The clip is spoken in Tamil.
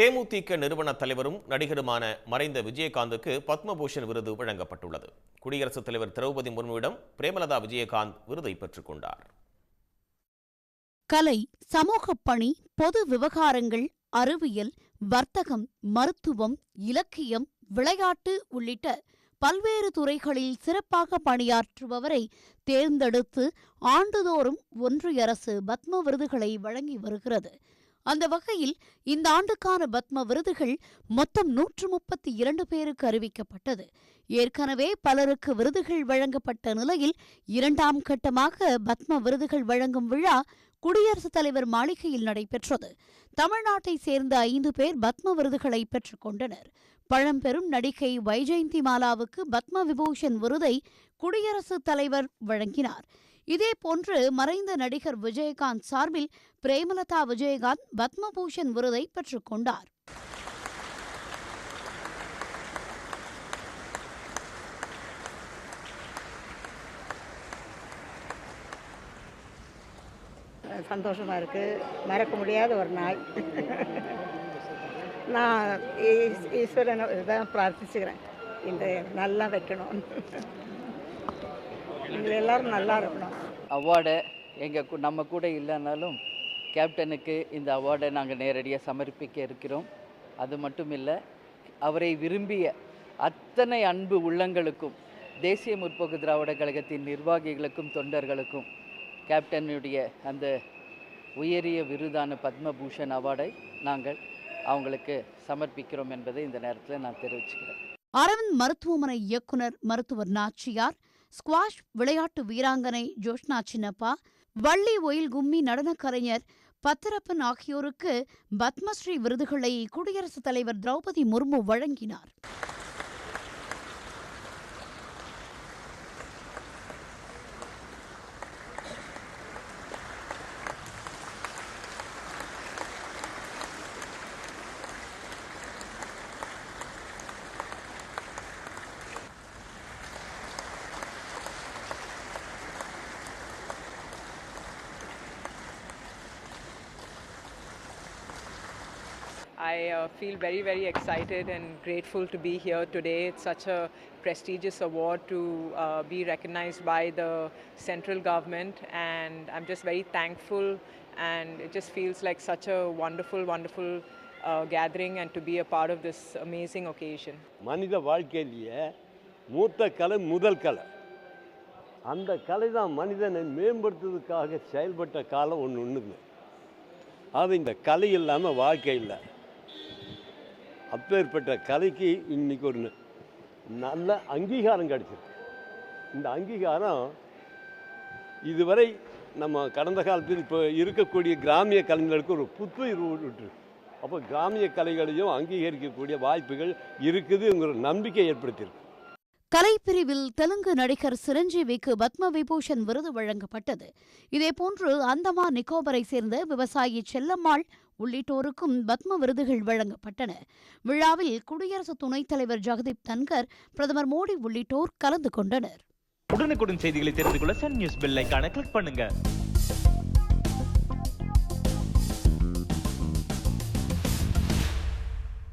தேமுதிக நிறுவன தலைவரும் நடிகருமான மறைந்த விஜயகாந்துக்கு பத்மபூஷன் விருது வழங்கப்பட்டுள்ளது. குடியரசுத் தலைவர் திரௌபதி முர்முவிடம் பிரேமலதா விஜயகாந்த் விருதை பெற்றுக் கொண்டார். கலை சமூகப் பணி பொது விவகாரங்கள் அறிவியல் வர்த்தகம் மருத்துவம் இலக்கியம் விளையாட்டு உள்ளிட்ட பல்வேறு துறைகளில் சிறப்பாக பணியாற்றுபவரை தேர்ந்தெடுத்து ஆண்டுதோறும் ஒன்றிய அரசு பத்ம விருதுகளை வழங்கி வருகிறது. அந்த வகையில் இந்த ஆண்டுக்கான பத்ம விருதுகள் மொத்தம் நூற்று முப்பத்தி இரண்டு பேருக்கு அறிவிக்கப்பட்டது. ஏற்கனவே பலருக்கு விருதுகள் வழங்கப்பட்ட நிலையில் இரண்டாம் கட்டமாக பத்ம விருதுகள் வழங்கும் விழா குடியரசுத் தலைவர் மாளிகையில் நடைபெற்றது. தமிழ்நாட்டைச் சேர்ந்த ஐந்து பேர் பத்ம விருதுகளை பெற்றுக் கொண்டனர். பழம்பெரும் நடிகை வைஜெயந்தி மாலாவுக்கு பத்ம விபூஷன் விருதை குடியரசுத் தலைவர் வழங்கினார். இதேபோன்று மறைந்த நடிகர் விஜயகாந்த் சார்பில் பிரேமலதா விஜயகாந்த் பத்மபூஷன் விருதை பெற்றுக்கொண்டார் சந்தோஷமாக இருக்குது மறக்க முடியாத ஒரு நாள். நான் ஈஸ்வரனை தான் பிரார்த்திச்சுக்கிறேன். இந்த நல்லா வைக்கணும். நீங்கள் எல்லாரும் நல்லா இருக்கணும். அவார்டை எங்கள் நம்ம கூட இல்லைனாலும் கேப்டனுக்கு இந்த அவார்டை நாங்கள் நேரடியாக சமர்ப்பிக்க இருக்கிறோம். அது மட்டும் இல்லை அவரை விரும்பிய அத்தனை அன்பு உள்ளங்களுக்கும் தேசிய முற்போக்கு திராவிட கழகத்தின் நிர்வாகிகளுக்கும் தொண்டர்களுக்கும் கேப்டனுடைய அந்த உயரிய விருதான பத்மபூஷன் அவார்டை நாங்கள் அவங்களுக்கு சமர்ப்பிக்கிறோம் என்பதை இந்த நேரத்தில் நான் தெரிவிச்சுக்கிறேன். அரவிந்த் மருத்துவமனை இயக்குனர் மருத்துவர் நாச்சியார் ஸ்குவாஷ் விளையாட்டு வீராங்கனை ஜோஷ்னா சின்னப்பா வள்ளி ஒயில் கும்மி நடனக் கலைஞர் பத்திரப்பன் ஆகியோருக்கு பத்மஸ்ரீ விருதுகளை குடியரசுத் தலைவர் திரௌபதி முர்மு வழங்கினார். I uh, feel very, very excited and grateful to be here today. It's such a prestigious award to uh, be recognized by the central government, and I'm just very thankful. And it just feels like such a wonderful, wonderful uh, gathering, and to be a part of this amazing occasion. மனித வாழ்க்கையிலேயே மூத்த கலை முதல் கலை அந்த கலை தான் மனிதனை மேம்படுத்துறதுக்காக செயல்பட்ட காலம் ஒன்று ஒன்றுங்க அது இந்த கலை இல்லாமல் வாழ்க்கை இல்லை அப்பேற்பட்ட கலைக்கு இன்னைக்கு ஒரு நல்ல அங்கீகாரம் கிடச்சிருக்கு. இந்த அங்கீகாரம் இதுவரை நம்ம கடந்த காலத்தில் இப்போ இருக்கக்கூடிய கிராமிய கலைஞர்களுக்கு ஒரு புத்துயிர் விட்டு அப்போ கிராமிய கலைகளையும் அங்கீகரிக்கக்கூடிய வாய்ப்புகள் இருக்குதுங்கிற நம்பிக்கை ஏற்படுத்தியிருக்கு. கலைப்பிரிவில் தெலுங்கு நடிகர் சிரஞ்சீவிக்கு பத்ம விபூஷன் விருது வழங்கப்பட்டது. இதேபோன்று அந்தமான் நிக்கோபரை சேர்ந்த விவசாயி செல்லம்மாள் உள்ளிட்டோருக்கும் பத்ம விருதுகள் வழங்கப்பட்டன. விழாவில் குடியரசு துணைத் தலைவர் ஜெகதீப் தன்கர் பிரதமர் மோடி உள்ளிட்டோர் கலந்து கொண்டனர். உடனுக்குடன் செய்திகளை தெரிந்து கொள்ள சன் நியூஸ் பெல் கிளிக் பண்ணுங்க.